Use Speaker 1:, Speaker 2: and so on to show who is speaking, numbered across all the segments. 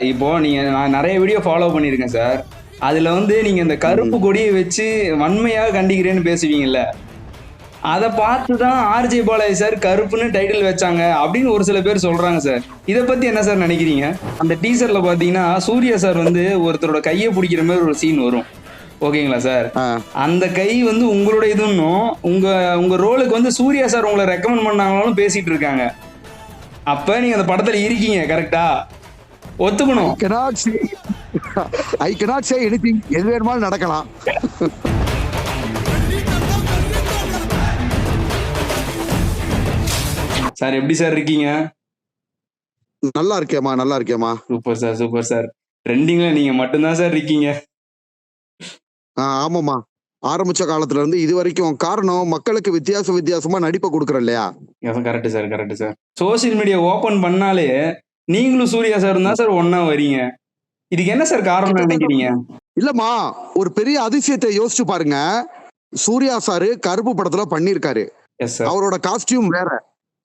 Speaker 1: இப்போ நீங்க நான் நிறைய வீடியோ ஃபாலோ பண்ணியிருக்கேன் சார் அதுல வந்து நீங்க இந்த கருப்பு கொடியை வச்சு வன்மையாக கண்டிக்கிறேன்னு பேசுவீங்கல்ல. அதை பார்த்து தான் ஆர்ஜே பாலாஜி சார் கருப்புன்னு டைட்டில் வச்சாங்க அப்படின்னு ஒரு சில பேர் சொல்றாங்க சார் இதை பத்தி என்ன சார் நினைக்கிறீங்க? அந்த டீசர்ல பாத்தீங்கன்னா சூர்யா சார் வந்து ஒருத்தரோட கையை பிடிக்கிற மாதிரி ஒரு சீன் வரும். ஓகேங்களா சார். அந்த கை வந்து உங்களோட இதுன்னும் உங்க உங்க ரோலுக்கு வந்து சூர்யா சார் உங்களை ரெக்கமெண்ட் பண்ணாங்கன்னு பேசிட்டு இருக்காங்க. அப்ப நீங்க அந்த படத்துல இருக்கீங்க கரெக்டா ஒத்துக்கணும்.
Speaker 2: ஐ cannot say anything. எது வேணுமாலும் நடக்கலாம்.
Speaker 1: சார் எப்படி சார் இருக்கீங்க?
Speaker 2: நல்லா இருக்கேம்மா நல்லா இருக்கேம்மா.
Speaker 1: Super sir super sir. ட்ரெண்டிங்ல நீங்க மட்டும்தான் சார் இருக்கீங்க.
Speaker 2: ஆமாம்மா. ஆரம்பிச்ச காலத்துல இருந்து இது வரைக்கும் காரணம் மக்களுக்கு வித்தியாச வித்தியாசமா நடிப்பை கொடுக்குறேன் இல்லையா?
Speaker 1: Correct sir correct sir. Social media open பண்ணாலே நீங்களும் சூர்யா சார் தான் சார் ஒண்ணா வரீங்க. இதுக்கு என்ன சார் காரணம் நினைக்கிறீங்க?
Speaker 2: இல்லம்மா ஒரு பெரிய அதிசயத்தை யோசிச்சு பாருங்க. சூர்யா சாரு கருப்பு படத்துல பண்ணிருக்காரு அவரோட காஸ்டியூம் வேற.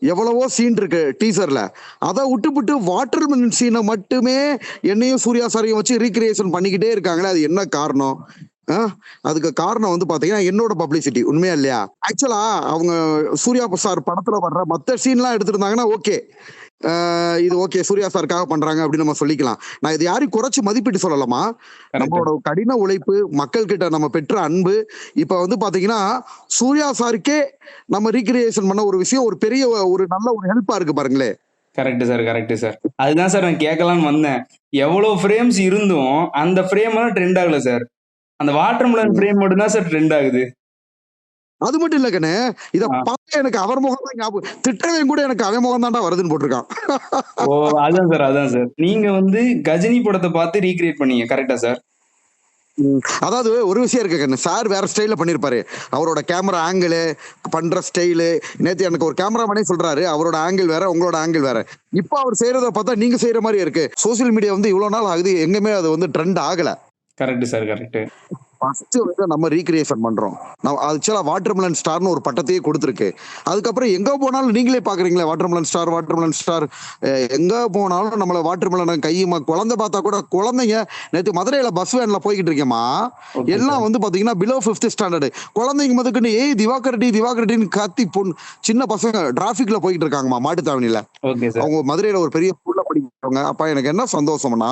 Speaker 2: எவ்வளவோ சீன் இருக்கு டீசர்ல அதை விட்டுவிட்டு வாட்டர் மெலன் சீனை மட்டுமே என்னையும் சூர்யா சாரையும் வச்சு ரீக்ரியேஷன் பண்ணிக்கிட்டே இருக்காங்களே அது என்ன காரணம்? அதுக்கு காரணம் வந்து பாத்தீங்கன்னா என்னோட பப்ளிசிட்டி உண்மையா இல்லையா? ஆக்சுவலா அவங்க சூர்யா சார் படத்துல வர்ற மத்த சீன்லாம் எடுத்திருந்தாங்கன்னா ஓகே இது ஓகே சூர்யா சாருக்காக பண்றாங்க அப்படின்னு நம்ம சொல்லிக்கலாம். நான் இது யாரையும் குறைச்சு மதிப்பிட்டு சொல்லலாமா? நம்மளோட கடின உழைப்பு மக்கள் கிட்ட நம்ம பெற்ற அன்பு. இப்ப வந்து பாத்தீங்கன்னா சூர்யா சாருக்கே நம்ம ரீக்ரியேஷன் பண்ண ஒரு விஷயம் ஒரு பெரிய ஒரு நல்ல ஒரு ஹெல்ப்பா இருக்கு பாருங்களேன்
Speaker 1: கரெக்ட் சார் கரெக்ட் சார் அதுதான் சார் நான் கேட்கலான்னு வந்தேன். எவ்வளவு ஃப்ரேம்ஸ் இருந்தும் அந்த ஃப்ரேம் எல்லாம் ட்ரெண்ட் ஆகல சார் அந்த வாட்டர் மெலன் ஃப்ரேம் மட்டும் தான் சார் ட்ரெண்ட் ஆகுது.
Speaker 2: அது மட்டும் இல்ல கண்ணு இத. பார்த்து எனக்கு அவர் முகம் தான் ஞாபகம் திட்டவன் கூட எனக்கு அவன் முகம் தான்டா வருதுன்னு போட்டிருக்கான்.
Speaker 1: ஓ அதான் சார் அதான் சார் நீங்க வந்து கஜினி படத்தை பார்த்து ரீக்ரியேட் பண்ணீங்க கரெக்டா சார்
Speaker 2: அதாவது ஒரு விஷயம் இருக்கு கண்ணு சார் வேற ஸ்டைல்ல பண்ணிருப்பாரு. அவரோட கேமரா ஆங்கிள் பண்ற ஸ்டைலு நேத்து எனக்கு ஒரு கேமராமேனே சொல்றாரு அவரோட ஆங்கிள் வேற உங்களோட ஆங்கிள் வேற. இப்போ அவர் செய்யறத பார்த்தா நீங்க செய்யற மாதிரி இருக்கு. சோசியல் மீடியா வந்து இவ்வளவு நாள் ஆகுது எங்குமே அது வந்து ட்ரெண்ட் ஆகல.
Speaker 1: கரெக்ட் சார் கரெக்ட்
Speaker 2: ஃபர்ஸ்ட் வந்து நம்ம ரீக்ரியேஷன் பண்றோம். நான் ஆக்சுவலா வாட்டர்மெலன் ஸ்டார்னு ஒரு பட்டத்தையே கொடுத்துருக்கு. அதுக்கப்புறம் எங்க போனாலும் நீங்களே பாக்குறீங்களா வாட்டர்மெலன் ஸ்டார் வாட்டர்மெலன் ஸ்டார் எங்க போனாலும் நம்மள வாட்டர்மெலன் கையுமா குழந்தை பார்த்தா கூட குழந்தைங்க நேற்று மதுரையில பஸ் வேன்ல போய்கிட்டு இருக்கேம்மா. எல்லாம் வந்து பாத்தீங்கன்னா பிலோ ஃபிஃப்த் ஸ்டாண்டர்டு குழந்தைங்க மதுக்குன்னு ஏய் திவாகரடி திவாகரடின்னு கத்தி பொண்ணு சின்ன பசங்க டிராபிக்ல போய்கிட்டு இருக்காங்கம்மா மாட்டுத்தாவணியில. அவங்க மதுரையில ஒரு பெரிய ஸ்கூல்ல படிக்கிறவங்க. அப்ப எனக்கு என்ன சந்தோஷம்னா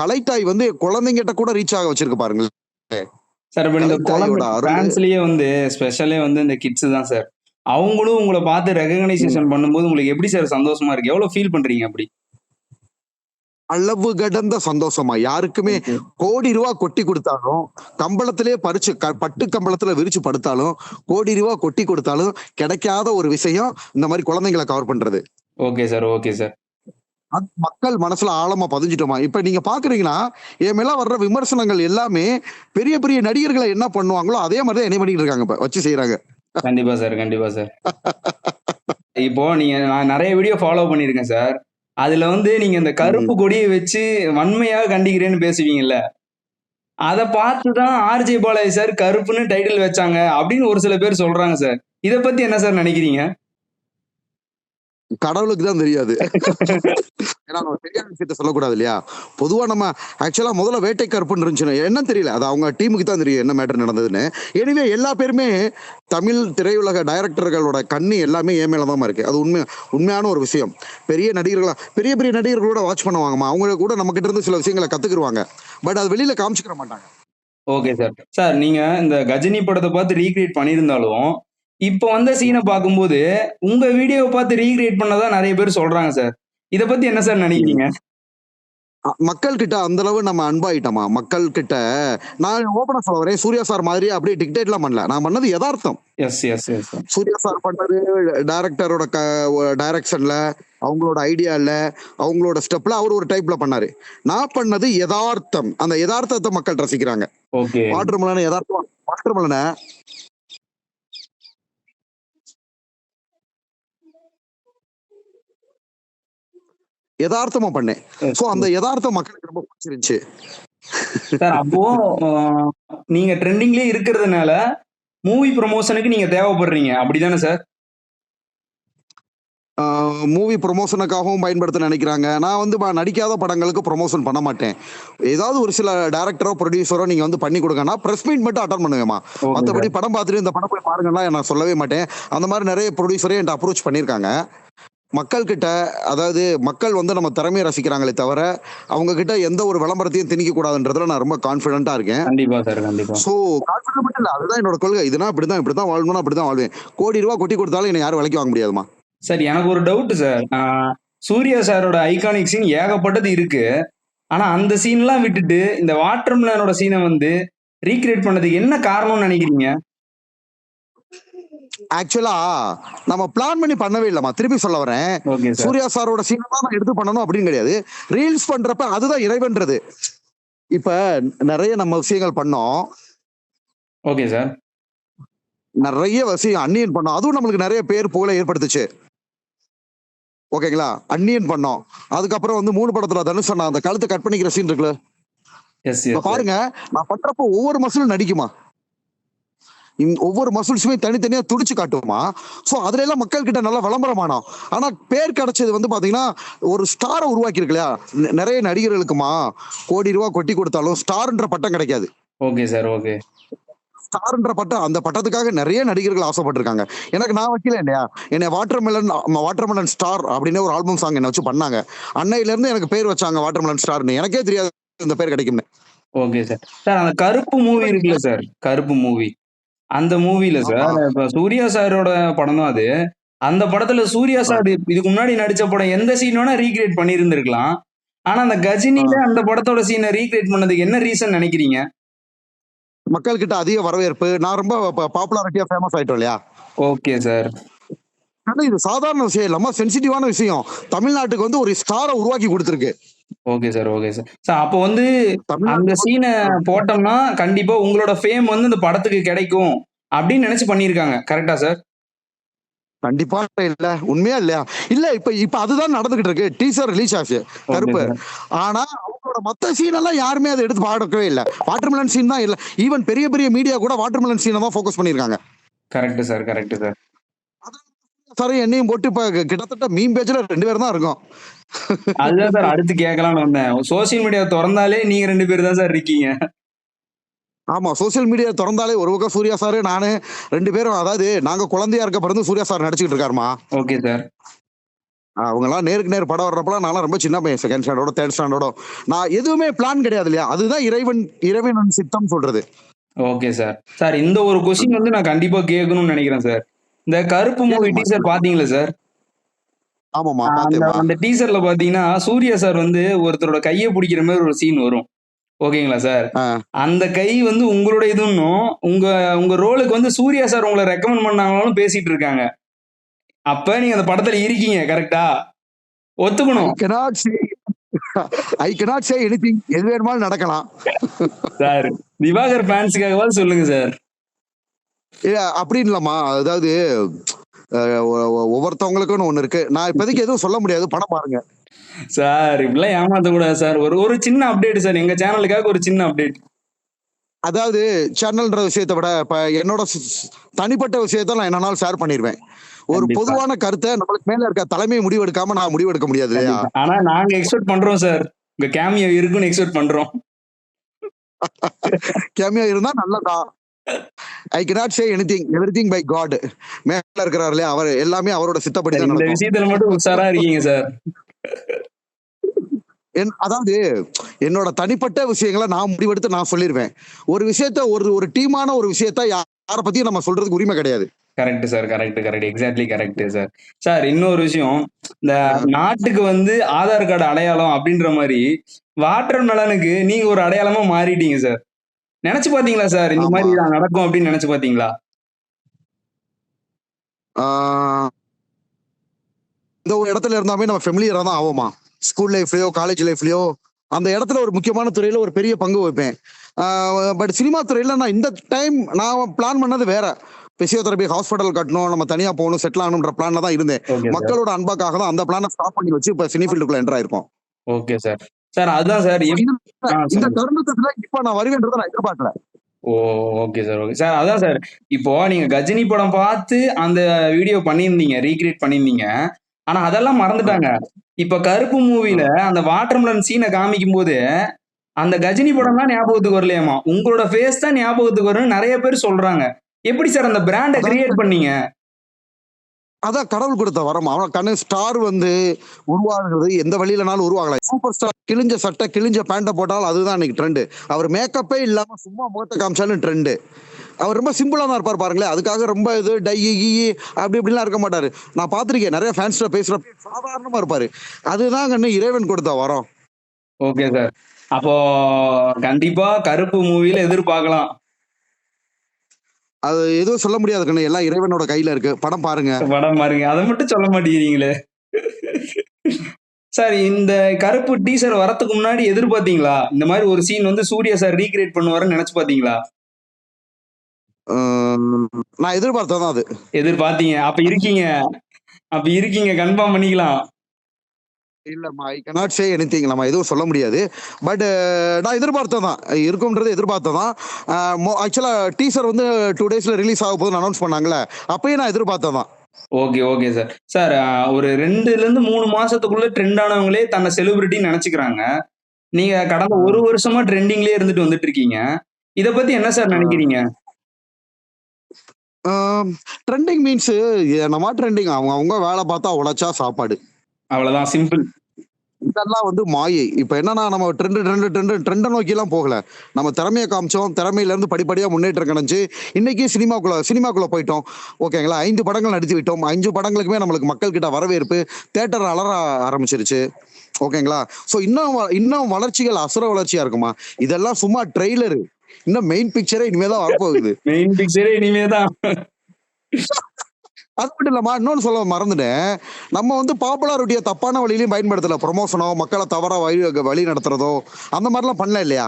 Speaker 2: கலைத்தாய் வந்து குழந்தைங்கிட்ட கூட ரீச் ஆக வச்சிருக்கு பாருங்க
Speaker 1: சார் இப்போ இந்த. ஃபேன்ஸ்லயே வந்து ஸ்பெஷலே வந்து இந்த கிட்ஸ் தான் சார் அவங்களும் உங்களை பார்த்து ரெகக்னைசேஷன் பண்ணும்போது உங்களுக்கு எப்படி சார் சந்தோஷமா இருக்கு? எவ்வளவு ஃபீல் பண்றீங்க அப்படி?
Speaker 2: அளவு கடந்த சந்தோஷமா? யாருக்குமே கோடி ரூபா கொட்டி கொடுத்தாலும் கம்பளத்திலே பறிச்சு பட்டு கம்பளத்துல விரிச்சு படுத்தாலும் கோடி ரூபா கொட்டி கொடுத்தாலும் கிடைக்காத ஒரு விஷயம் இந்த மாதிரி குழந்தைங்களை கவர் பண்றது.
Speaker 1: ஓகே சார் ஓகே சார்
Speaker 2: மக்கள் மனசுல ஆழமா பதிஞ்சிட்டோமா? இப்ப நீங்க பாக்குறீங்கன்னா என் மேல வர்ற விமர்சனங்கள் எல்லாமே பெரிய பெரிய நடிகர்களை என்ன பண்ணுவாங்களோ அதே மாதிரி தான் என்ன பண்ணிட்டு இருக்காங்க இப்ப. வச்சு செய்யறாங்க
Speaker 1: கண்டிப்பா சார் கண்டிப்பா சார். இப்போ நீங்க நான் நிறைய வீடியோ ஃபாலோ பண்ணியிருக்கேன் சார். அதுல வந்து நீங்க இந்த கருப்பு கொடியை வச்சு வன்மையாக கண்டிக்கிறேன்னு பேசுவீங்கல்ல? அதை பார்த்து தான் ஆர்ஜே பாலாஜி சார் கருப்புன்னு டைட்டில் வச்சாங்க அப்படின்னு ஒரு சில பேர் சொல்றாங்க சார். இதை பத்தி என்ன சார் நினைக்கிறீங்க?
Speaker 2: கடவுளுக்கு தான் தெரியாது. ஏன்னா நம்ம தெரியாத விஷயத்த சொல்லக்கூடாது இல்லையா? பொதுவா நம்ம ஆக்சுவலா முதல்ல வேட்டை கருப்புன்னு இருந்துச்சுன்னு என்ன தெரியல? அது அவங்க டீமுக்கு தான் தெரியும் என்ன மேட்டர் நடந்ததுன்னு. எனவே எல்லா பேருமே தமிழ் திரையுலக டைரக்டர்களோட கண்ணி எல்லாமே என் மேலதான் இருக்கு. அது உண்மை உண்மையான ஒரு விஷயம். பெரிய நடிகர்களா பெரிய பெரிய நடிகர்களோட வாட்ச் பண்ணுவாங்கம்மா. அவங்க கூட நம்ம கிட்ட இருந்து சில விஷயங்களை கத்துக்குருவாங்க. பட் அது வெளியில காமிச்சுக்கிற மாட்டாங்க.
Speaker 1: ஓகே சார் சார் நீங்க இந்த கஜினி படத்தை பார்த்து ரீக்ரியேட் பண்ணியிருந்தாலும் இப்போ வந்த சீனை பார்க்கும்போது உங்க வீடியோவை பார்த்து ரீக்ரியேட் பண்ணதா நிறைய பேர் சொல்றாங்க சார் இதை பத்தி என்ன சார் நினைக்கிறீங்க?
Speaker 2: அ- மக்கள் கிட்ட அந்த அளவு நம்ம அன்பாயிட்டோமா மக்கள் கிட்ட நான் ஓபனா சொல்ல வரேன். சூர்யா சார் மாதிரி அப்படியே டிக்டேட்லாம் பண்ணல. நான் பண்ணது யதார்த்தம்.
Speaker 1: Yes yes yes
Speaker 2: Suriya sir பண்ணது டைரக்டரோட க டைரக்ஷன்ல அவங்களோட ஐடியால அவங்களோட ஸ்டெப்ல அவர் ஒரு டைப்ல பண்ணாரு. நான் பண்ணது யதார்த்தம். அந்த யதார்த்தத்தை மக்கள் ரசிக்கிறாங்க.
Speaker 1: ஓகே
Speaker 2: வாட்டர் மலன யதார்த்தம். யதார்த்தமா பண்ணேன். சோ அந்த யதார்த்தம் மக்களுக்கு ரொம்ப பிடிச்சிருந்துச்சு.
Speaker 1: சார் அப்போ நீங்க ட்ரெண்டிங்லயே இருக்கிறதுனால மூவி ப்ரொமோஷனுக்கு நீங்க தேவைப்படுறீங்க. அப்படிதானே சார்?
Speaker 2: மூவி ப்ரொமோஷனுக்காகவும் பயன்படுத்த நினைக்கிறாங்க. நான் வந்து நடிக்காத படங்களுக்கு ப்ரொமோஷன் பண்ண மாட்டேன். ஏதாவது ஒரு சில டேரக்டரோ ப்ரொடியூசரோ நீங்க வந்து பண்ணி கொடுங்கன்னா ப்ரெஸ் மீட் மட்டும் அட்டன் பண்ணுங்கம்மா. மற்றபடி படம் பார்த்துட்டு இந்த படம் போய் பாருங்கன்னா நான் சொல்லவே மாட்டேன். அந்த மாதிரி நிறைய ப்ரொடியூசரே என்கிட்ட அப்ரோச் பண்ணியிருக்காங்க. மக்கள் கிட்ட அதாவது மக்கள் வந்து நம்ம திறமையை ரசிக்கிறாங்களே தவிர அவங்க கிட்ட எந்த ஒரு விளம்பரத்தையும் திணிக்க கூடாதுன்றதுல நான் ரொம்ப கான்ஃபிடென்ட்டா இருக்கேன்.
Speaker 1: கண்டிப்பா சார் கண்டிப்பா.
Speaker 2: ஸோ கான்ஃபிடென்ட் மட்டும் இல்லை அதுதான் என்னோட கொள்கை. இதுனா இப்படிதான் இப்படிதான் வாழணும்னா அப்படிதான் வாழ்வேன். கோடி ரூபா கொட்டி கொடுத்தாலும் என்னை யாரும் விலைக்கு வாங்க முடியாதுமா
Speaker 1: சார் எனக்கு ஒரு டவுட் சார். சூர்யா சாரோட ஐகானிக் சீன் ஏகப்பட்டது இருக்கு. ஆனா அந்த சீன்லாம் விட்டுட்டு இந்த வாட்டர்மெலனோட சீனை வந்து ரீக்ரியேட் பண்ணதுக்கு என்ன காரணம்னு நினைக்கிறீங்க?
Speaker 2: ஆக்சுவலா நம்ம பிளான் பண்ணி பண்ணவே இல்லைம்மா. திருப்பி சொல்ல வரேன். சூர்யா சாரோட சீனை தான் நான் எடுத்து பண்ணணும் அப்படின்னு கிடையாது. ரீல்ஸ் பண்றப்ப அதுதான் இறைவன்றது. இப்ப நிறைய நம்ம விஷயங்கள் பண்ணோம்.
Speaker 1: ஓகே சார்
Speaker 2: நிறைய விஷயம் அந்நியன் பண்ணோம். அதுவும் நம்மளுக்கு நிறைய பேர் புகழை ஏற்படுத்துச்சு. ஓகேங்களா? அந்நியன் பண்ணோம். அதுக்கப்புறம் வந்து மூணு படத்துல தனுஷ் அண்ணா அந்த கழுத்தை கட் பண்ணிக்கிற சீன் இருக்குல்ல? பாருங்க நான் பண்றப்போ ஒவ்வொரு மசிலும் நடிக்குமா? ஒவ்வொரு மசில்ஸுமே தனித்தனியா துடிச்சு காட்டுவோமா சோ அதுல எல்லாம் மக்கள் கிட்ட நல்ல விளம்பரமானோம் ஆனா பேர் கிடைச்சது வந்து பாத்தீங்கன்னா ஒரு ஸ்டாரை உருவாக்கி இருக்கு இல்லையா? நிறைய நடிகர்களுக்குமா? கோடி ரூபாய் கொட்டி கொடுத்தாலும் ஸ்டார்ன்ற பட்டம் கிடைக்காது.
Speaker 1: Okay sir okay.
Speaker 2: ஸ்டார்ன்ற பட்டம் அந்த பட்டத்துக்காக நிறைய நடிகர்கள் ஆசைப்பட்டிருக்காங்க. எனக்கு நான் வைக்கல இல்லையா? என்னை வாட்டர்மெலன் வாட்டர்மெலன் ஸ்டார் அப்படின்னு ஒரு ஆல்பம் சாங் என்ன வச்சு பண்ணாங்க. அன்னையில இருந்து எனக்கு பேர் வச்சாங்க வாட்டர்மெலன் ஸ்டார்னு எனக்கே தெரியாது இந்த பேர் கிடைக்கும்னு.
Speaker 1: Okay sir. சார் அந்த கருப்பு மூவி இருக்குல்ல சார்? கருப்பு மூவி அந்த மூவில சார். இப்ப சூர்யா சாரோட படம் தான் அது. அந்த படத்துல சூர்யா சார் இதுக்கு முன்னாடி நடிச்ச படம் எந்த சீன் வேணா ரீக்ரியேட் பண்ணியிருந்திருக்கலாம். ஆனா அந்த கஜினில அந்த படத்தோட சீனை ரீக்ரியேட் பண்ணதுக்கு என்ன ரீசன் நினைக்கிறீங்க?
Speaker 2: மக்கள் கிட்ட அதிக வரவேற்பு. நான் ரொம்ப பாப்புலாரிட்டியா ஃபேமஸ் ஆயிட்டோம் இல்லையா?
Speaker 1: ஓகே சார்
Speaker 2: ஆனா இது சாதாரண விஷயம் இல்லாம சென்சிட்டிவான விஷயம். தமிழ்நாட்டுக்கு வந்து ஒரு ஸ்டாரை உருவாக்கி கொடுத்துருக்கு.
Speaker 1: Okay sir okay sir sir அப்போ வந்து அந்த சீனை போட்டோம்னா கண்டிப்பா உங்களோட ஃபேம் வந்து இந்த படத்துக்கு கிடைக்கும் அப்படின்னு நினைச்சு பண்ணியிருக்காங்க. கரெக்டா சார்
Speaker 2: கண்டிப்பா இல்ல. உண்மையா இல்லையா? இல்ல இப்ப இப்ப அதுதான் நடந்துகிட்டு இருக்கு. டீசர் ரிலீஸ் ஆச்சு. கருப்பு. ஆனா அவங்களோட மத்த சீன் எல்லாம் யாருமே அதை எடுத்து பாடக்கவே இல்ல. வாட்டர்மெலன் சீன் தான் இல்ல. ஈவன் பெரிய பெரிய மீடியா கூட வாட்டர்மெலன் சீனை தான் ஃபோக்கஸ் பண்ணிருக்காங்க
Speaker 1: கரெக்ட் சார் கரெக்ட் சார்
Speaker 2: சரி என்னையும் போட்டு இப்ப கிட்டத்தட்ட மீன் பேஜ்ல ரெண்டு பேரும் தான் இருக்கோம்.
Speaker 1: அதுதான் சார் அடுத்து கேட்கலாம்னு வந்தேன். சோசியல் மீடியா திறந்தாலே நீங்க ரெண்டு பேர் தான் சார் இருக்கீங்க.
Speaker 2: ஆமா சோசியல் மீடியா திறந்தாலே ஒரு பக்கம் சூர்யா சாரு நானு ரெண்டு பேரும் அதாவது நாங்க குழந்தையா இருக்க பிறந்து சூர்யா சார் நடிச்சுக்கிட்டு இருக்காருமா.
Speaker 1: Okay sir.
Speaker 2: அவங்க எல்லாம் நேருக்கு நேர் படம் வர்றப்பலாம் நான்லாம் ரொம்ப சின்ன பையன் செகண்ட் ஸ்டாண்டர்டோட தேர்ட் ஸ்டாண்டர்டோ நான் எதுவுமே பிளான் கிடையாது இல்லையா? அதுதான் இறைவன் இறைவன் சித்தம் சொல்றது.
Speaker 1: Okay sir. சார் இந்த ஒரு கொஸ்டின் வந்து நான் கண்டிப்பா கேட்கணும்னு நினைக்கிறேன் சார். இந்த கருப்பு மூவி. டீசர் பாத்தீங்களா சார்?
Speaker 2: ஆமாமா
Speaker 1: அந்த டீசர்ல பாத்தீங்கன்னா சூர்யா சார் வந்து ஒருத்தரோட கையை பிடிக்கிற மாதிரி ஒரு சீன் வரும். ஓகேங்களா சார். அந்த கை வந்து உங்களோட இதுன்னும் உங்க உங்க ரோலுக்கு வந்து சூர்யா சார் உங்களை ரெக்கமெண்ட் பண்ணாங்களாலும் பேசிட்டு இருக்காங்க. அப்ப நீங்க அந்த படத்துல இருக்கீங்க கரெக்டா ஒத்துக்கணும்.
Speaker 2: ஐ cannot say anything. எது வேணுமாலும் நடக்கலாம்.
Speaker 1: சார் திவாகர் ஃபேன்ஸுக்காகவாது சொல்லுங்க சார்.
Speaker 2: இல்ல அப்படின்னு இல்லம்மா. அதாவது ஒவ்வொருத்தவங்களுக்குன்னு ஒண்ணு இருக்கு. நான் இப்போதைக்கு எதுவும் சொல்ல முடியாது. படம் பாருங்க.
Speaker 1: சார் இப்படிலாம் ஏமாத்த கூடாது சார். ஒரு ஒரு சின்ன அப்டேட் சார். எங்க சேனலுக்காக ஒரு சின்ன அப்டேட்
Speaker 2: அதாவது சேனல்ன்ற விஷயத்தை விட இப்ப என்னோட தனிப்பட்ட விஷயத்த நான் என்னன்னாலும் ஷேர் பண்ணிடுவேன் ஒரு. பொதுவான கருத்தை நம்மளுக்கு மேல இருக்க தலைமை முடிவெடுக்காம நான் முடிவெடுக்க முடியாது
Speaker 1: ஆனா நாங்க எக்ஸ்பெக்ட் பண்றோம் சார். உங்க கேமியோ இருக்குன்னு எக்ஸ்பெக்ட் பண்றோம்.
Speaker 2: கேமியா இருந்தா நல்லதா? I cannot say anything everything by God மேல இருக்கிறார் இல்லையா? அவர் எல்லாமே அவரோட சித்தப்படி தான்
Speaker 1: இந்த விஷயத்துல மட்டும் உஷாரா இருக்கீங்க சார்
Speaker 2: என்- அதாவது என்னோட தனிப்பட்ட விஷயங்களை நான் முடிவெடுத்து நான் சொல்லிடுவேன் ஒரு விஷயத்த ஒரு ஒரு டீமான ஒரு விஷயத்த யார பத்தியும் நம்ம சொல்றதுக்கு உரிமை கிடையாது.
Speaker 1: Correct sir correct correct exactly correct sir sir இன்னொரு விஷயம். இந்த நாட்டுக்கு வந்து ஆதார் கார்டு அடையாளம் அப்படின்ற மாதிரி வாட்டர் மெலனுக்கு நீங்க ஒரு அடையாளமா மாறிட்டீங்க சார் நினைச்சு பாத்தீங்களா சார்? இந்த. மாதிரி நடக்கும் அப்படின்னு நினைச்சு பாத்தீங்களா
Speaker 2: இந்த ஒரு இடத்துல இருந்தாமே நம்ம ஃபெமிலியரா தான் ஆவோமா? ஸ்கூல் லைஃப்லயோ காலேஜ் லைஃப்லயோ அந்த இடத்துல ஒரு முக்கியமான துறையில ஒரு பெரிய பங்கு வைப்பேன் பட் சினிமா துறையில நான் இந்த டைம் நான் பிளான் பண்ணது வேற. பிசியோதெரபி ஹாஸ்பிட்டல் கட்டணும் நம்ம தனியா போகணும் செட்டில் ஆகணுன்ற பிளான்ல தான் இருந்தேன். மக்களோட அன்பாக்காக தான் அந்த பிளானை ஸ்டாப் பண்ணி வச்சு இப்ப சினி ஃபீல்டுக்குள்ள என்டர் ஆயிருக்கோம்.
Speaker 1: ஓகே சார் சார் அதுதான் சார்
Speaker 2: இந்த-. தருணத்துல இப்ப நான் வருவேன்றதை நான் எதிர்பார்க்கல.
Speaker 1: Oh okay sir okay sir அதான் சார் இப்போ நீங்க கஜினி படம் பார்த்து அந்த வீடியோ பண்ணியிருந்தீங்க ரீக்ரியேட் பண்ணியிருந்தீங்க. ஆனா அதெல்லாம் மறந்துட்டாங்க. இப்ப கருப்பு மூவில அந்த வாட்டர்மெலன் சீனை காமிக்கும் போது அந்த கஜினி படம் தான் ஞாபகத்துக்கு வரலையாமா உங்களோட ஃபேஸ் தான் ஞாபகத்துக்கு வரும்னு நிறைய பேர் சொல்றாங்க. எப்படி சார் அந்த பிராண்டை கிரியேட் பண்ணீங்க?
Speaker 2: அதான் கடவுள் கொடுத்த வரம். அவன் கண்ணு ஸ்டார் வந்து உருவாகுறது எந்த வழியிலனாலும் உருவாகலாம். சூப்பர் ஸ்டார் கிழிஞ்ச சட்டை கிழிஞ்ச பேண்ட்டை போட்டாலும் அதுதான் இன்னைக்கு ட்ரெண்டு அவர் மேக்கப்பே இல்லாம சும்மா முகத்தை காமிச்சாலும் ட்ரெண்டு அவர் ரொம்ப சிம்பிளா தான் இருப்பார் பாருங்களேன். அதுக்காக ரொம்ப இது டை கீ அப்படி இப்படிலாம் இருக்க மாட்டாரு. நான் பார்த்திருக்கேன் நிறைய ஃபேன்ஸ்ட பேசுற சாதாரணமா இருப்பாரு. அதுதான் கண்ணு இறைவன் கொடுத்த வரம்.
Speaker 1: ஓகே சார் அப்போ கண்டிப்பா கருப்பு மூவில எதிர்பார்க்கலாம்.
Speaker 2: அது எதுவும் சொல்ல முடியாது கண்ணு. எல்லாம் இறைவனோட கையில இருக்கு. படம் பாருங்க.
Speaker 1: படம் பாருங்க. அதை மட்டும் சொல்ல மாட்டேங்கிறீங்களே. சார் இந்த கருப்பு டீசர் வரதுக்கு முன்னாடி எதிர்பார்த்தீங்களா? இந்த மாதிரி ஒரு சீன் வந்து சூர்யா சார் ரீக்ரியேட் பண்ணுவாருன்னு நினைச்சு பாத்தீங்களா?
Speaker 2: நான் எதிர்பார்த்ததான் அது.
Speaker 1: எதிர்பார்த்தீங்க. அப்ப இருக்கீங்க. அப்ப இருக்கீங்க. கன்ஃபார்ம் பண்ணிக்கலாம்.
Speaker 2: இல்லம்மா I cannot say any thing நம்ம எதுவும் சொல்ல முடியாது. பட் நான் எதிர்பார்த்ததான் இருக்கும்ன்றது எதிர்பார்த்ததான் ஆக்சுவலா டீசர் வந்து டூ டேஸ்ல ரிலீஸ் ஆக போகுதுன்னு அனௌன்ஸ் பண்ணாங்களே அப்பயும் நான் எதிர்பார்த்ததான்
Speaker 1: ஓகே ஓகே சார் சார் ஒரு ரெண்டுல இருந்து மூணு மாசத்துக்குள்ள ட்ரெண்ட் ஆனவங்களே தன்னை செலிபிரிட்டின்னு நினைச்சுக்கிறாங்க. நீங்க கடந்த ஒரு வருஷமா ட்ரெண்டிங்லயே இருந்துட்டு வந்துட்டு இருக்கீங்க. இத பத்தி என்ன சார் நினைக்கிறீங்க?
Speaker 2: ட்ரெண்டிங் மீன்ஸ் என்னமா ட்ரெண்டிங் அவங்க அவங்க வேலை பார்த்தா உழைச்சா சாப்பாடு.
Speaker 1: அவ்வளவுதான் சிம்பிள்
Speaker 2: இதெல்லாம் வந்து மாயை. இப்ப என்னன்னா நம்ம ட்ரெண்ட் ட்ரெண்ட் ட்ரெண்ட் ட்ரெண்டை நோக்கி எல்லாம் போகல. நம்ம திறமையை காமிச்சோம் திறமையில இருந்து படிப்படியா முன்னேற்றம் கிடைச்சு இன்னைக்கு சினிமாக்குள்ள சினிமாக்குள்ள போயிட்டோம். ஓகேங்களா ஐந்து படங்கள் நடித்து விட்டோம். அஞ்சு படங்களுக்குமே நம்மளுக்கு மக்கள் கிட்ட வரவேற்பு தேட்டர் அலற ஆரம்பிச்சிருச்சு. ஓகேங்களா சோ இன்னும் இன்னும் வளர்ச்சிகள் அசுர வளர்ச்சியா இருக்குமா? இதெல்லாம் சும்மா ட்ரெய்லரு இன்னும் மெயின் பிக்சரே இனிமேதான் வரப்போகுது.
Speaker 1: மெயின் பிக்சரே இனிமேதான்.
Speaker 2: அது மட்டும் இல்லாம இன்னொன்னு சொல்ல மறந்துட்டேன். நம்ம வந்து பாப்புலாரிட்டியை தப்பான வழியிலையும் பயன்படுத்தல. ப்ரொமோஷனோ மக்களை தவறா வழி வழி நடத்துறதோ அந்த மாதிரிலாம் பண்ணல இல்லையா?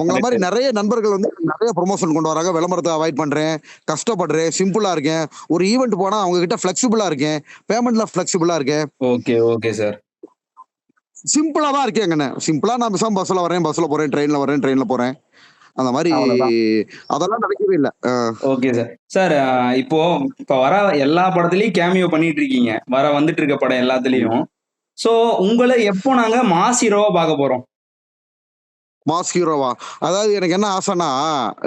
Speaker 2: உங்களை மாதிரி நிறைய நண்பர்கள் வந்து நிறைய ப்ரொமோஷன் கொண்டு வராங்க. விளம்பரத்தை அவாய்ட் பண்றேன் கஷ்டப்படுறேன் சிம்பிளா இருக்கேன். ஒரு ஈவெண்ட் போனா அவங்க கிட்ட ஃபிளெக்சிபிளா இருக்கேன். பேமெண்ட்ல ஃபிளெக்சிபிளா இருக்கேன்.
Speaker 1: Okay okay sir.
Speaker 2: சிம்பிளா தான் இருக்கேங்கண்ணே சிம்பிளா நான் பஸ்ல வரேன் பஸ்ல போறேன் ட்ரெயின்ல வரேன் ட்ரெயின்ல போறேன். அந்த மாதிரி. அதெல்லாம் நினைக்கவே இல்லை.
Speaker 1: ஓகே சார் சார் இப்போ இப்ப வர எல்லா படத்துலயும் கேமியோ பண்ணிட்டு இருக்கீங்க. வர வந்துட்டு இருக்க படம் எல்லாத்துலயும். சோ உங்களை எப்போ நாங்க மாஸ் ஹீரோவா பார்க்க போறோம்?
Speaker 2: மாஸ் ஹீரோவா அதாவது எனக்கு என்ன ஆசைன்னா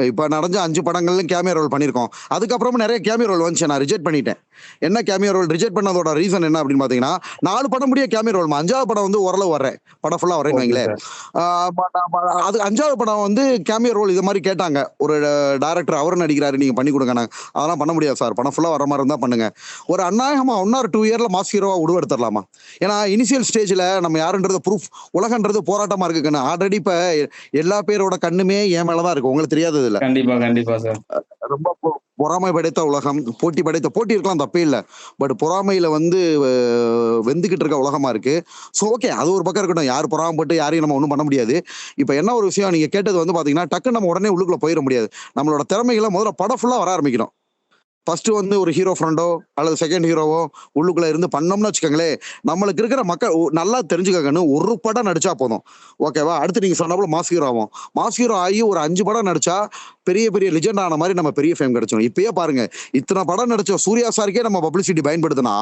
Speaker 2: இப்ப நடந்த அஞ்சு படங்கள்லயும் கேமியோ ரோல் பண்ணியிருக்கோம் அதுக்கப்புறமா நிறைய கேமியோ ரோல் வந்துச்சு. நான் ரிஜெக்ட் பண்ணிட்டேன். என்ன கேமியோ ரோல் ரிஜெக்ட் பண்ணதோட ரீசன் என்ன அப்படின்னு பாத்தீங்கன்னா நாலு படம் முடிய கேமியோ ரோல் அஞ்சாவது படம் வந்து ஓரளவு வரேன் படம் ஃபுல்லா வரேன்னு வைங்களேன். அது அஞ்சாவது படம் வந்து கேமியோ ரோல் இது மாதிரி கேட்டாங்க. ஒரு டைரக்டர் அவர் நடிக்கிறாரு. நீங்க பண்ணி கொடுங்க நான் அதெல்லாம் பண்ண முடியாது சார். படம் ஃபுல்லா வர மாதிரி இருந்தா பண்ணுங்க. ஒரு அந்நாயகமா ஒன் ஆர் டூ இயர்ல மாஸ் ஹீரோவா உருவெடுத்துடலாமா ஏன்னா இனிஷியல் ஸ்டேஜ்ல நம்ம யாருன்றது ப்ரூஃப் உலகன்றது போராட்டமா இருக்குன்னு ஆல்ரெடி இப்ப எல்லா பேரோட கண்ணுமே என் மேலதான் இருக்கு உங்களுக்கு தெரியாதது இல்ல
Speaker 1: கண்டிப்பா கண்டிப்பா சார்
Speaker 2: ரொம்ப பொறாமை படைத்த உலகம் போட்டி படைத்த போட்டி இருக்கலாம் தப்பே இல்லை. பட் பொறாமையில வந்து வெந்துகிட்டு இருக்க உலகமா இருக்கு. ஸோ ஓகே அது ஒரு பக்கம் இருக்கட்டும். யார் பொறாமப்பட்டு யாரையும் நம்ம ஒன்றும் பண்ண முடியாது. இப்போ என்ன ஒரு விஷயம் நீங்க கேட்டது வந்து பாத்தீங்கன்னா டக்கு நம்ம உடனே உள்ளுக்குள்ள போயிட முடியாது. நம்மளோட திறமைகளை முதல்ல படம் ஃபுல்லா வர ஆரம்பிக்கணும். ஃபர்ஸ்ட் வந்து ஒரு ஹீரோ ஃப்ரெண்டோ அல்லது செகண்ட் ஹீரோவோ உள்ளுக்குள்ள இருந்து பண்ணோம்னு வச்சுக்கோங்களேன் நம்மளுக்கு இருக்கிற மக்கள் நல்லா தெரிஞ்சுக்கங்கன்னு ஒரு படம் நடிச்சா போதும். ஓகேவா அடுத்து நீங்க சொன்னாப்புல மாஸ் ஹீரோ ஆகும். மாஸ் ஹீரோ ஆகி ஒரு அஞ்சு படம் நடிச்சா பெரிய பெரிய லிஜெண்ட் ஆன மாதிரி நம்ம பெரிய ஃபேம் கிடைச்சோம் இப்பயே பாருங்க இத்தனை படம் நடிச்ச சூர்யா சாருக்கே நம்ம பப்ளிசிட்டி பயன்படுத்தினா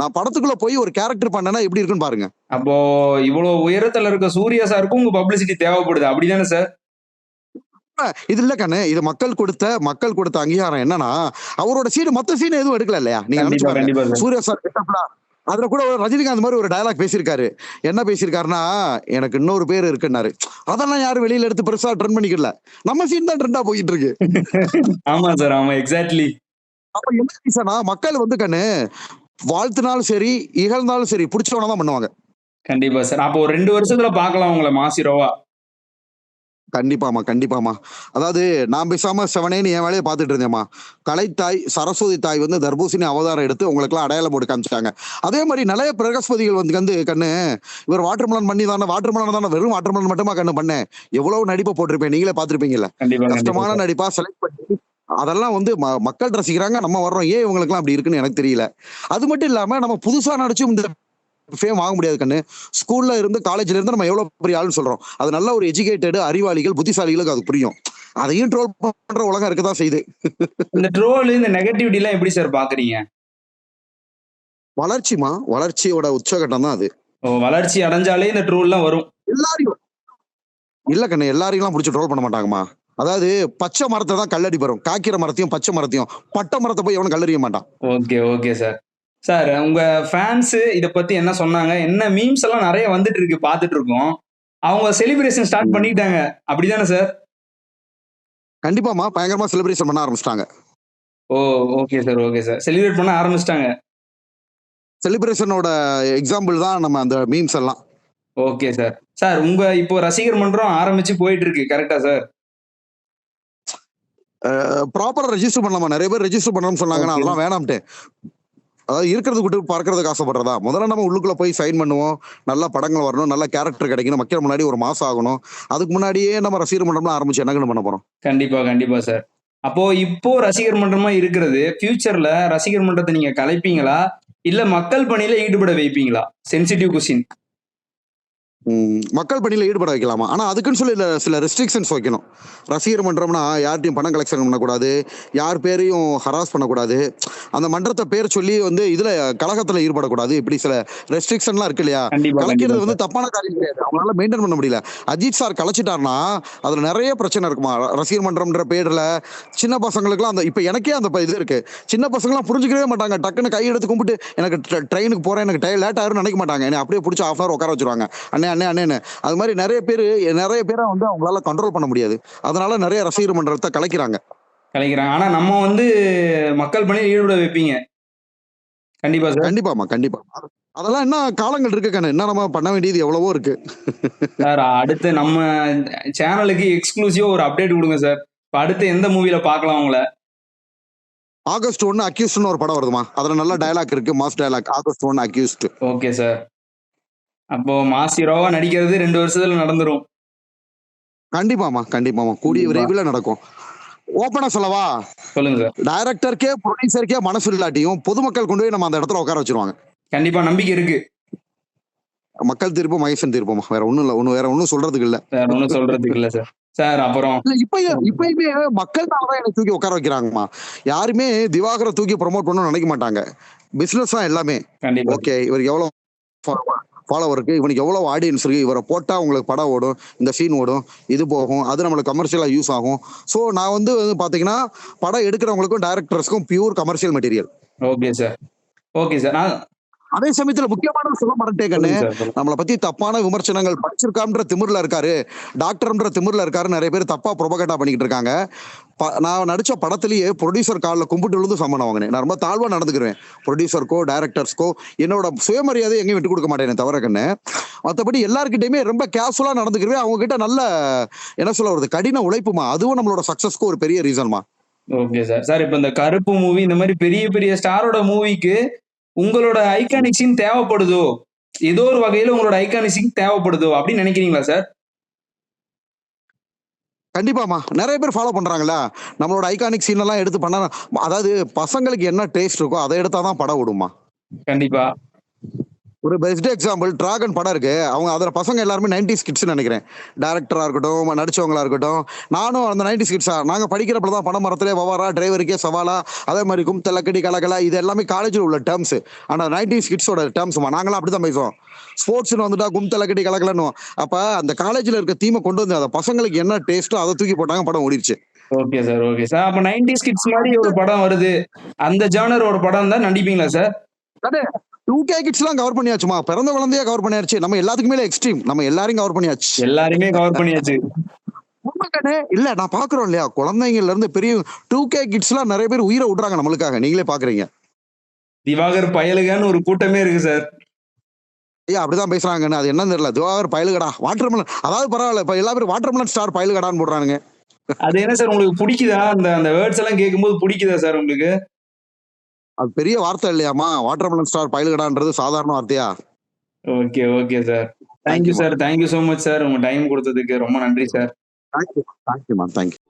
Speaker 2: நான் படத்துக்குள்ள போய் ஒரு கேரக்டர் பண்ணேன்னா எப்படி இருக்குன்னு பாருங்க.
Speaker 1: அப்போ இவ்வளவு உயரத்துல இருக்க சூர்யா சாருக்கும் உங்க பப்ளிசிட்டி தேவைப்படுது. அப்படிதானே சார்
Speaker 2: இது இல்ல கண்ணு இது மக்கள் கொடுத்த மக்கள் கொடுத்த அங்கீகாரம் என்னன்னா அவரோட சீன் மத்த சீன் எதுவும் எடுக்கல இல்லையா? நீங்க சூர்யா சார் அதுல கூட ஒரு ரஜினிகாந்த் மாதிரி ஒரு டயலாக் பேசியிருக்காரு. என்ன பேசியிருக்காருன்னா எனக்கு இன்னொரு பேர் இருக்குன்னாரு. அதெல்லாம் யாரும் வெளியில எடுத்து பெருசா ட்ரெண்ட் பண்ணிக்கல. நம்ம சீன் தான் ட்ரெண்டா போயிட்டு இருக்கு
Speaker 1: ஆமா சார் ஆமா எக்ஸாக்ட்லி
Speaker 2: அப்ப என்ன ரீசனா மக்கள் வந்து கண்ணு வாழ்த்தினாலும் சரி இகழ்ந்தாலும் சரி பிடிச்சவன தான் பண்ணுவாங்க.
Speaker 1: கண்டிப்பா சார். அப்போ ஒரு ரெண்டு வருஷத்துல பார்க்கலாம் உங்களை மாஸ் ஹீரோவா
Speaker 2: கண்டிப்பாமா கண்டிப்பாமா அதாவது நான் பேசாம செவனேன்னு என் வேலையை பார்த்துட்டு இருந்தேம்மா. கலைத்தாய் சரஸ்வதி தாய் வந்து தர்பூசணி அவதாரம் எடுத்து உங்களுக்குலாம் அடையாளம் போட்டு காமிச்சிட்டாங்க. அதே மாதிரி நிறைய பிரகஸ்பதிகள் வந்து வந்து கண்ணு இவர் வாட்டர்மெலன் பண்ணி தானே வாட்டர்மெலன் தானே வெறும் வாட்டர்மெலன் மட்டுமா கண்ணு பண்ணேன் எவ்வளவு நடிப்பை போட்டிருப்பேன் நீங்களே பார்த்திருப்பீங்கல்ல. கஷ்டமான. நடிப்பா செலக்ட் பண்ணி அதெல்லாம் வந்து மக்கள் ரசிக்கிறாங்க நம்ம வர்றோம். ஏன் இவங்களுக்குலாம் அப்படி இருக்குன்னு எனக்கு தெரியல. அது மட்டும் இல்லாம நம்ம புதுசா நடிச்சும் இந்த ஃபேம் வாங்க முடியாது கண்ணு. ஸ்கூல்ல இருந்து காலேஜ்ல இருந்து நம்ம எவ்வளவு பெரிய ஆளுன்னு சொல்றோம். அது நல்ல ஒரு எஜுகேட்டட் அறிவாளிகள் புத்திசாலிகளுக்கு அது புரியும். அதையும் ட்ரோல் பண்ற உலகம் இருக்கதான் செய்யுது.
Speaker 1: இந்த ட்ரோல் இந்த நெகட்டிவிட்டி எல்லாம் எப்படி சார் பாக்குறீங்க?
Speaker 2: வளர்ச்சிமா வளர்ச்சியோட உச்சகட்டம் தான் அது.
Speaker 1: வளர்ச்சி அடைஞ்சாலே இந்த ட்ரோல்லாம் வரும்.
Speaker 2: எல்லாரையும். இல்ல கண்ணு எல்லாரையும் பிடிச்சி ட்ரோல் பண்ண மாட்டாங்கம்மா. அதாவது பச்சை மரத்தை தான் கல்லடி வரும் காய்க்கிற மரத்தையும் பச்சை மரத்தையும். பட்டை மரத்தை போய் எவனும் கல்லறிய மாட்டான்.
Speaker 1: ஓகே ஓகே சார் சார் உங்க ஃபேன்ஸ் இத பத்தி என்ன சொன்னாங்க? என்ன மீம்ஸ் எல்லாம் நிறைய வந்துட்டு இருக்கு பார்த்துட்டு இருக்கோம். அவங்க செலிப்ரேஷன் ஸ்டார்ட் பண்ணிட்டாங்க. அப்படிதானே சார்?
Speaker 2: கண்டிப்பாமா பயங்கரமா செலிப்ரேஷன் பண்ண ஆரம்பிச்சிட்டாங்க.
Speaker 1: ஓ okay sir okay sir celebrate பண்ண ஆரம்பிச்சிட்டாங்க.
Speaker 2: செலிப்ரேஷனோட எக்ஸாம்பிள் தான் நம்ம அந்த மீம்ஸ் எல்லாம்.
Speaker 1: ஓகே சார் சார் உங்க இப்போ ரசிகர் மன்றம் ஆரம்பிச்சு போயிட்டு இருக்கு. கரெக்டா சார்
Speaker 2: ப்ராப்பரா ரெஜிஸ்டர் பண்ணலாமா நிறைய பேர் ரெஜிஸ்டர் பண்ணணும்னு சொன்னாங்க நான்
Speaker 1: Okay.
Speaker 2: அதெல்லாம் வேணாம்ட்டு அதாவது இருக்கிறது விட்டு பார்க்கறதுக்கு ஆசைப்படுறதா? முதல்ல நம்ம உள்ளுக்குள்ள போய் சைன் பண்ணுவோம். நல்ல படங்கள் வரணும் நல்ல கேரக்டர் கிடைக்கணும். மக்கள் முன்னாடி ஒரு மாசம் ஆகணும். அதுக்கு முன்னாடியே நம்ம ரசிகர் மன்றம்லாம் ஆரம்பிச்சு என்ன பண்ண போறோம்?
Speaker 1: கண்டிப்பா கண்டிப்பா சார் அப்போ இப்போ ரசிகர் மன்றமா இருக்கிறது ஃபியூச்சர்ல ரசிகர் மன்றத்தை நீங்க கலைப்பீங்களா? இல்ல மக்கள் பணியில ஈடுபட வைப்பீங்களா? சென்சிட்டிவ் கொஸ்டின்
Speaker 2: மக்கள் பணியில ஈடுபட வைக்கலாமா? ஆனா அதுக்குன்னு சொல்லி சில ரெஸ்ட்ரிக்ஷன்ஸ் வைக்கணும். ரசிகர் மன்றம்னா யார்ட்டையும் பணம் கலெக்ஷன் பண்ணக்கூடாது யார் பேரையும் ஹராஸ் பண்ணக்கூடாது. அந்த மன்றத்தை பேர் சொல்லி வந்து இதுல கழகத்துல ஈடுபடக்கூடாது. இப்படி சில ரெஸ்ட்ரிக்ஷன்லாம் இருக்கு இல்லையா? கலைக்கிறது வந்து தப்பான காரியம் கிடையாது. அவங்களால மெயின்டைன் பண்ண முடியல. அஜித் சார் கலைச்சிட்டாருன்னா அதுல நிறைய பிரச்சனை இருக்குமா? ரசிகர் மன்றம்ன்ற பேர்ல சின்ன பசங்களுக்குலாம் அந்த இப்ப எனக்கே அந்த இது இருக்கு. சின்ன பசங்களாம் புரிஞ்சுக்கவே மாட்டாங்க. டக்குன்னு கை எடுத்து கும்பிட்டு எனக்கு ட்ர- ட்ரெயினுக்கு போறேன் எனக்கு டை லேட் ஆயிரும் நினைக்க மாட்டாங்க. என்னை அப்படியே பிடிச்சி ஆஃப் ஹவர் உட்கார வச்சிருவாங்க. அண்ணே அண்ணே அண்ணேன்னு அது மாதிரி நிறைய பேர் நிறைய பேரை வந்து அவங்களால கண்ட்ரோல் பண்ண முடியாது. அதனால நிறைய ரசிகர் மன்றத்தை கலைக்கிறாங்க.
Speaker 1: கலைக்கிறாங்க. ஆனா நம்ம வந்து மக்கள் பணியில ஈடுபட வைப்பீங்க. கண்டிப்பா சார்.
Speaker 2: கண்டிப்பாமா கண்டிப்பா. அதெல்லாம் என்ன காலங்கள் இருக்கு கண்ணு? என்ன நம்ம பண்ண வேண்டியது எவ்வளவோ இருக்கு.
Speaker 1: சார் அடுத்து நம்ம சேனலுக்கு எக்ஸ்க்ளூசிவா ஒரு அப்டேட் கொடுங்க சார். இப்ப அடுத்து எந்த மூவில பார்க்கலாம் உங்களை?
Speaker 2: ஆகஸ்ட் ஒன்னு அக்யூஸ்ட்னு ஒரு படம் வருதுமா அதுல நல்ல டயலாக் இருக்கு மாஸ் டயலாக் ஆகஸ்ட் ஒன்னு அக்யூஸ்ட்.
Speaker 1: Okay sir. அப்போ மாஸ் ஹீரோவா நடிக்கிறது ரெண்டு வருஷத்துல நடந்துரும்.
Speaker 2: கண்டிப்பாமா கண்டிப்பாமா கூடிய. விரைவில் நடக்கும். ஓப்பனா சொல்லவா?
Speaker 1: சொல்லுங்க.
Speaker 2: டைரக்டருக்கே ப்ரொடியூசருக்கே மனசு இல்லாட்டியும் பொதுமக்கள் கொண்டு போய் நம்ம அந்த இடத்துல உட்கார வச்சிருவாங்க.
Speaker 1: கண்டிப்பா நம்பிக்கை இருக்கு.
Speaker 2: மக்கள் தீர்ப்பு மகேசன் தீர்ப்புமா வேற ஒண்ணும் இல்ல ஒண்ணு வேற ஒண்ணும் சொல்றதுக்கு இல்ல.
Speaker 1: வேற ஒன்றும் சொல்றதுக்கு இல்ல சார். சார் அப்புறம்.
Speaker 2: இப்பயும் இப்பயுமே மக்கள்னாலதான் என்னை தூக்கி உட்கார வைக்கிறாங்கம்மா. யாருமே திவாகரை தூக்கி ப்ரோமோட் பண்ணணும்னு நினைக்க மாட்டாங்க. பிசினஸ் தான் எல்லாமே ஓகே இவருக்கு எவ்வளவு ஃபாலோவர் இருக்கு இவனுக்கு எவ்வளவு ஆடியன்ஸ் இருக்கு இவரை போட்டா உங்களுக்கு படம் ஓடும் இந்த சீன் ஓடும் இது போகும் அது நம்மளுக்கு கமர்ஷியலா யூஸ் ஆகும். ஸோ நான் வந்து வந்து பாத்தீங்கன்னா படம் எடுக்கிறவங்களுக்கும் டைரக்டர்ஸ்க்கும் pure commercial material
Speaker 1: okay sir okay sir நான்
Speaker 2: அதே சமயத்துல முக்கியமான சொல்ல மாட்டேன் கண்ணு. நம்மளை பத்தி தப்பான விமர்சனங்கள் படிச்சிருக்கான்ற திமிர்ல இருக்காரு. டாக்டர்ன்ற திமிர்ல இருக்காரு. நிறைய பேர் தப்பா ப்ரொபகேட்டா பண்ணிக்கிட்டு இருக்காங்க. நான் நடிச்ச படத்திலேயே ப்ரொடியூசர் காலில் கும்பிட்டு விழுந்து சம்மணம் வாங்கினேன் நான் ரொம்ப தாழ்வா நடந்துக்கிறேன் ப்ரொடியூசருக்கோ டைரக்டர்ஸ்க்கோ என்னோட சுயமரியாதை எங்கேயும் விட்டு கொடுக்க மாட்டேன் தவிர கண்ணு. மற்றபடி எல்லாருக்கிட்டையுமே ரொம்ப கேஷுவலா நடந்துக்கிறேன் அவங்க கிட்ட நல்ல என்ன சொல்ல வருது கடின உழைப்புமா? அதுவும் நம்மளோட சக்சஸ்க்கு ஒரு பெரிய ரீசன்மா
Speaker 1: ஓகே சார் சார் இப்போ இந்த கருப்பு மூவி இந்த மாதிரி பெரிய பெரிய ஸ்டாரோட மூவிக்கு உங்களோட ஐகானிக் சீன் தேவைப்படுதோ? ஏதோ ஒரு வகையில உங்களோட ஐகானிக் சீன் தேவைப்படுதோ? அப்படின்னு நினைக்கிறீங்களா சார்
Speaker 2: கண்டிப்பாமா நிறைய பேர் ஃபாலோ பண்றாங்கல்ல. நம்மளோட ஐகானிக் சீன் எல்லாம் எடுத்து பண்ணா அதாவது பசங்களுக்கு என்ன டேஸ்ட் இருக்கோ அதை எடுத்தாதான் படம் விடுமா
Speaker 1: கண்டிப்பா.
Speaker 2: ஒரு பெஸ்ட் எக்ஸாம்பிள் டிராகன் படம் இருக்கு. அவங்க அதுல பசங்க எல்லாருமே நைன்டி ஸ்கிட்ஸ் நினைக்கிறேன். டேரக்டரா இருக்கட்டும் நடிச்சவங்களா இருக்கட்டும். நானும் அந்த நைன்டி ஸ்கிட்ஸா நாங்க படிக்கிறப்பல தான் படம் மரத்திலே வவாரா டிரைவருக்கே சவாலா அதே மாதிரி கும் தெல்லக்கடி கலகலா இது எல்லாமே காலேஜில் உள்ள டேர்ம்ஸ் ஆனா நைன்டி ஸ்கிட்ஸோட டேர்ம்ஸ்மா நாங்களாம் அப்படிதான் பேசுவோம். ஸ்போர்ட்ஸ்னு வந்துட்டா கும் தெல்லக்கடி கலகலன்னு அப்ப அந்த காலேஜ்ல இருக்க தீமை கொண்டு வந்து அந்த பசங்களுக்கு என்ன டேஸ்ட்டோ அதை தூக்கி போட்டாங்க படம் ஓடிடுச்சு
Speaker 1: ஓகே சார் ஓகே சார் அப்ப நைன்டி கிட்ஸ் மாதிரி ஒரு படம் வருது. அந்த ஜானர் ஒரு படம் தான் நடிப்பீங்களா சார்
Speaker 2: டூ கே கிட்ஸ்லாம் கவர் பண்ணியாச்சுமா? பிறந்த குழந்தைய கவர் பண்ணியாச்சு. நம்ம எல்லாத்துக்கும் மேல எக்ஸ்ட்ரீம் நம்ம எல்லாரையும் கவர் பண்ணியாச்சு.
Speaker 1: எல்லாருமே கவர் பண்ணியாச்சு?
Speaker 2: இல்ல நான் பாக்குறோம் இல்லையா? குழந்தைங்கள்ல இருந்து பெரிய டூ கே கிட்ஸ் எல்லாம் நிறைய பேர் உயிரை விடுறாங்க நம்மளுக்காக. நீங்களே பாக்குறீங்க
Speaker 1: திவாகர் பயலுகான்னு ஒரு கூட்டமே இருக்கு சார்
Speaker 2: ஐயா அப்படிதான் பேசுறாங்கன்னு. அது என்னன்னு தெரியல. திவாகர் பயலுகடா. வாட்டர்மெலன் அதாவது பரவாயில்ல இப்ப எல்லா பேரும் வாட்டர்மெலன் ஸ்டார் பயலுகடான்னு போடுறானுங்க.
Speaker 1: அது என்ன சார் உங்களுக்கு பிடிக்குதா? அந்த அந்த வேர்ட்ஸ் எல்லாம் கேட்கும்போது பிடிக்குதா சார் உங்களுக்கு?
Speaker 2: அது பெரிய வார்த்தை இல்லையாமா வாட்டர்மெலன் ஸ்டார் பயலுகடான்றது சாதாரண வார்த்தையா?
Speaker 1: Okay okay sir thank you sir thank you so much sir உங்க டைம் கொடுத்ததுக்கு ரொம்ப நன்றி sir
Speaker 2: thank you thank you ma'am thank you